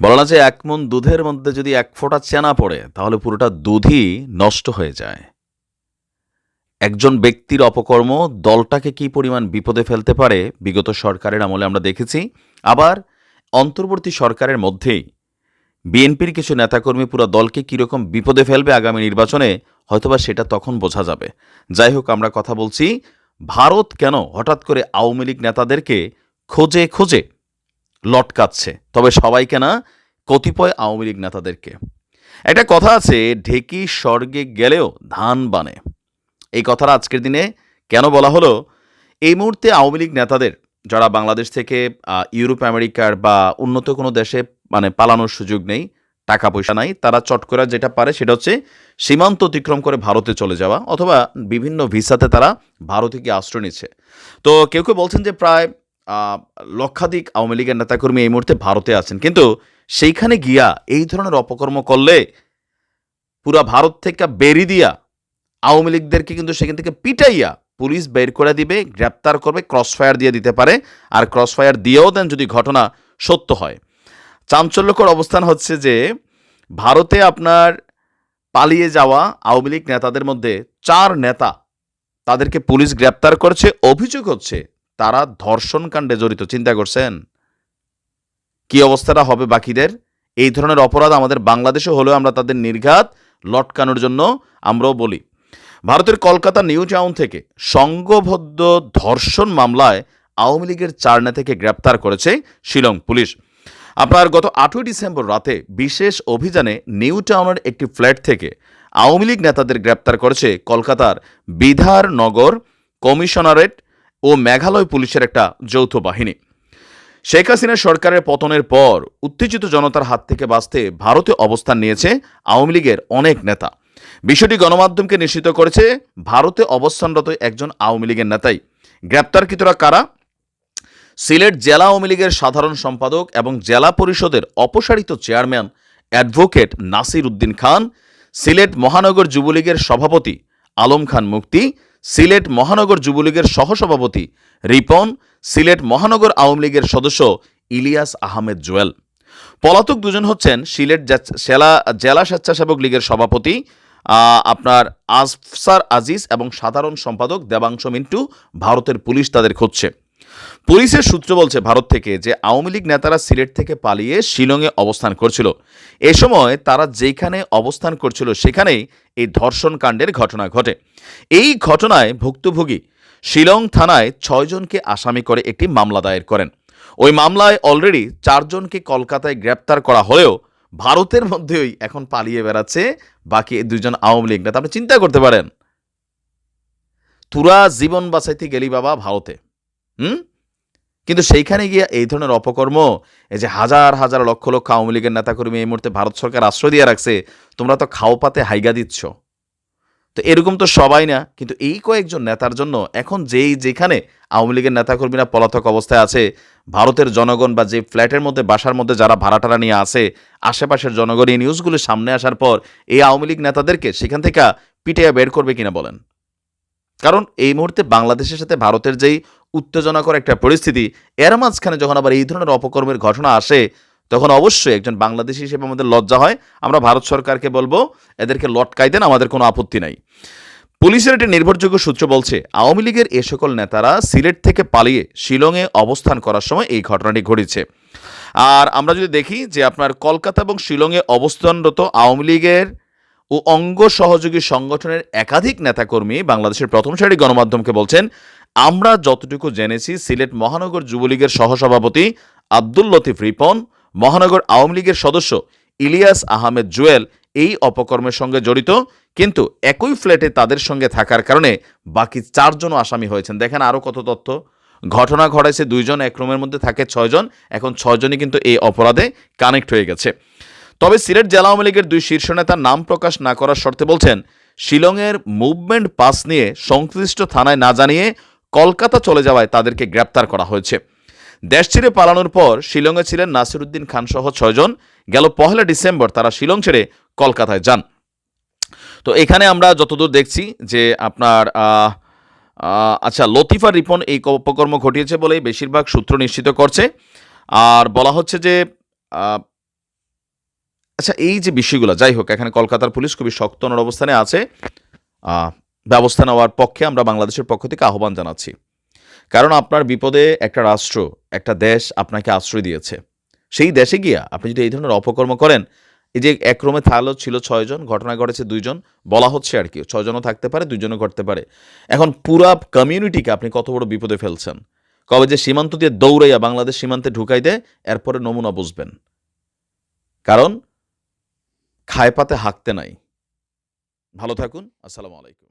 বলা যে এক মন দুধের মধ্যে যদি এক ফোঁটা চেনা পড়ে, তাহলে পুরোটা দুধই নষ্ট হয়ে যায়। একজন ব্যক্তির অপকর্ম দলটাকে কি পরিমাণ বিপদে ফেলতে পারে, বিগত সরকারের আমলে আমরা দেখেছি। আবার অন্তর্বর্তী সরকারের মধ্যেই বিএনপির কিছু নেতাকর্মী পুরো দলকে কীরকম বিপদে ফেলবে আগামী নির্বাচনে, হয়তোবা সেটা তখন বোঝা যাবে। যাই হোক, আমরা কথা বলছি, ভারত কেন হঠাৎ করে আওয়ামী লীগ নেতাদেরকে খোঁজে খোঁজে লটকাচ্ছে। তবে সবাইকে না কতিপয় আওয়ামী লীগ নেতাদেরকে। একটা কথা আছে, ঢেকি স্বর্গে গেলেও ধান বানে। এই কথাটা আজকের দিনে কেন বলা হলো? এই মুহূর্তে আওয়ামী লীগ নেতাদের, যারা বাংলাদেশ থেকে ইউরোপ, আমেরিকার বা উন্নত কোনো দেশে মানে পালানোর সুযোগ নেই, টাকা পয়সা নাই, তারা চট করে যেটা পারে সেটা হচ্ছে সীমান্ত অতিক্রম করে ভারতে চলে যাওয়া অথবা বিভিন্ন ভিসাতে তারা ভারতে গিয়ে আশ্রয় নিচ্ছে। তো কেউ কেউ বলছেন যে প্রায় লক্ষাধিক আওয়ামী লীগের নেতাকর্মী এই মুহূর্তে ভারতে আছেন। কিন্তু সেইখানে গিয়া এই ধরনের অপকর্ম করলে পুরা ভারত থেকে বেরি দিয়া আওয়ামী লীগদেরকে কিন্তু সেখান থেকে পিটাইয়া পুলিশ বের করে দিবে, গ্রেপ্তার করবে ক্রসফায়ার দিয়ে দিতে পারে। আর ক্রসফায়ার দিয়েও দেন যদি ঘটনা সত্য হয়। চাঞ্চল্যকর অবস্থান হচ্ছে যে ভারতে আপনার পালিয়ে যাওয়া আওয়ামী লীগ নেতাদের মধ্যে চার নেতা তাদেরকে পুলিশ গ্রেপ্তার করেছে। অভিযোগ হচ্ছে তারা ধর্ষণ কাণ্ডে জড়িত, চিন্তা করছেন? কি অবস্থাটা হবে বাকিদের? এই ধরনের অপরাধ আমাদের বাংলাদেশে হলেও আমরা তাদের নির্ঘাত লটকানোর জন্য আমরাও বলি। ভারতের কলকাতা নিউ টাউন থেকে সংঘবদ্ধ ধর্ষণ মামলায় আওয়ামী লীগের চার নেতাকে গ্রেপ্তার করেছে শিলং পুলিশ। আপনার গত আটই ডিসেম্বর রাতে বিশেষ অভিযানে নিউ টাউনের একটি ফ্ল্যাট থেকে আওয়ামী লীগ নেতাদের গ্রেপ্তার করেছে কলকাতার বিধারনগর কমিশনারেট ও মেঘালয় পুলিশের একটা যৌথ বাহিনী। শেখ হাসিনা সরকারের পতনের পর উত্তেজিত জনতার হাত থেকে বাঁচতে ভারতে অবস্থান নিয়েছে আওয়ামী লীগের অনেক নেতা। বিষয়টি গণমাধ্যমকে নিশ্চিত করেছে, ভারতে অবস্থানরত একজন আওয়ামী লীগের নেতাই। গ্রেপ্তারকৃতরা কারা? সিলেট জেলা আওয়ামী লীগের সাধারণ সম্পাদক এবং জেলা পরিষদের অপসারিত চেয়ারম্যান অ্যাডভোকেট নাসির উদ্দিন খান, সিলেট মহানগর যুবলীগের সভাপতি আলম খান মুক্তি সিলেট মহানগর যুবলীগের সহসভাপতি রিপন, সিলেট মহানগর আওয়ামী লীগের সদস্য ইলিয়াস আহমেদ জুয়েল। পলাতক দুজন হচ্ছেন সিলেট সেলা জেলা স্বেচ্ছাসেবক লীগের সভাপতি আপনার আফসার আজিজ এবং সাধারণ সম্পাদক দেবাংশ মিন্টু, ভারতের পুলিশ তাদের খুঁজছে। পুলিশের সূত্র বলছে ভারত থেকে যে আওয়ামী লীগ নেতারা সিলেট থেকে পালিয়ে শিলংয়ে অবস্থান করছিল। এ সময় তারা যেখানে অবস্থান করছিল সেখানেই এই ধর্ষণ কাণ্ডের ঘটনা ঘটে। এই ঘটনায় ভুক্তভোগী শিলং থানায় ছয়জনকে আসামি করে একটি মামলা দায়ের করেন। ওই মামলায় অলরেডি চারজনকে কলকাতায় গ্রেপ্তার করা হলেও ভারতের মধ্যেই এখন পালিয়ে বেড়াচ্ছে বাকি দুজন আওয়ামী লীগ নেতা। আপনি চিন্তা করতে পারেন, তুরা জীবন বাঁচাইতে গেলি বাবা ভারতে। হুম? কিন্তু সেইখানে গিয়ে এই ধরনের অপকর্ম, এই যে হাজার হাজার লক্ষ লক্ষ আওয়ামী লীগের নেতাকর্মী এই মুহূর্তে ভারত সরকার আশ্রয় দিয়ে রাখছে, তোমরা তো খাও পাতে হাইগা দিচ্ছ। তো এরকম তো সবাই না, কিন্তু এই কয়েকজন নেতার জন্য এখন যেই যেখানে আওয়ামী লীগের নেতাকর্মীরা পলাতক অবস্থায় আছে, ভারতের জনগণ বা যে ফ্ল্যাটের মধ্যে, বাসার মধ্যে যারা ভাড়াটারা নিয়ে আসে আশেপাশের জনগণ এই নিউজগুলো সামনে আসার পর এই আওয়ামী লীগ নেতাদেরকে সেখান থেকে পিটিয়ে বের করবে কিনা বলেন? কারণ এই মুহূর্তে বাংলাদেশের সাথে ভারতের যেই উত্তেজনাকর একটা পরিস্থিতি। এর মাঝখানে যখন আবার এই ধরনের অপকর্মের ঘটনা আসে, তখন অবশ্যই একজন বাংলাদেশি হিসেবে আমাদের লজ্জা হয়। আমরা ভারত সরকারকে বলব, এদেরকে লটকাই দেন আমাদের কোনো আপত্তি নাই। পুলিশের একটি নির্ভরযোগ্য সূত্র বলছে, আওয়ামী লীগের এ সকল নেতারা সিলেট থেকে পালিয়ে শিলংয়ে অবস্থান করার সময় এই ঘটনাটি ঘটেছে। আর আমরা যদি দেখি যে আপনার কলকাতা এবং শিলংয়ে অবস্থানরত আওয়ামী লীগের ও অঙ্গ সহযোগী সংগঠনের একাধিক নেতাকর্মী বাংলাদেশের প্রথম সারি গণমাধ্যমকে বলছেন আমরা যতটুকু জেনেছি, সিলেট মহানগর যুবলীগের সহসভাপতি আব্দুল লতিফ রিপন, মহানগর আওয়ামী লীগের সদস্য ইলিয়াস আহমেদ জুয়েল এই অপকর্মের সঙ্গে জড়িত, কিন্তু একই ফ্ল্যাটে তাদের সঙ্গে থাকার কারণে বাকি চারজনও আসামি হয়েছেন। দেখেন আরও কত তথ্য। ঘটনা ঘটাইছে দুইজন, এক রুমের মধ্যে থাকে ছয়জন, এখন ছয়জনই কিন্তু এই অপরাধে কানেক্ট হয়ে গেছে। তবে সিলেট জেলা আওয়ামী লীগের দুই শীর্ষ নেতার নাম প্রকাশ না করার শর্তে বলছেন, শিলংয়ের মুভমেন্ট পাস নিয়ে সংশ্লিষ্ট থানায় না জানিয়ে কলকাতা চলে যাওয়ায় তাদেরকে গ্রেপ্তার করা হয়েছে। দেশ ছেড়ে পালানোর পর শিলংয়ে ছিলেন নাসিরুদ্দিন খান সহ ছয়জন গেল পহেলা ডিসেম্বর তারা শিলং ছেড়ে কলকাতায় যান। তো এখানে আমরা যতদূর দেখছি যে আপনার আচ্ছা লতিফা রিপন এই অপকর্ম ঘটিয়েছে বলে বেশিরভাগ সূত্র নিশ্চিত করছে। আর বলা হচ্ছে যে আচ্ছা এই যে বিষয়গুলো, যাই হোক, এখানে কলকাতার পুলিশ খুবই শক্ত অবস্থানে আছে। ব্যবস্থা নেওয়ার পক্ষে আমরা বাংলাদেশের পক্ষ থেকে আহ্বান জানাচ্ছি। কারণ আপনার বিপদে একটা রাষ্ট্র, একটা দেশ আপনাকে আশ্রয় দিয়েছে। সেই দেশে গিয়া আপনি যদি এই ধরনের অপকর্ম করেন, এই যে এক রুমে ছিল ছয়জন ঘটনা ঘটেছে দুইজন বলা হচ্ছে আর কি ছয়জনও থাকতে পারে দুইজনও ঘটতে পারে। এখন পুরা কমিউনিটিকে আপনি কত বড় বিপদে ফেলছেন? কবে যে সীমান্ত দিয়ে দৌড়াইয়া বাংলাদেশ সীমান্তে ঢুকাই দেয়, এরপরে নমুনা বুঝবেন। কারণ খায় পাতে হাঁকতে নাই। ভালো থাকুন, আসসালামু আলাইকুম।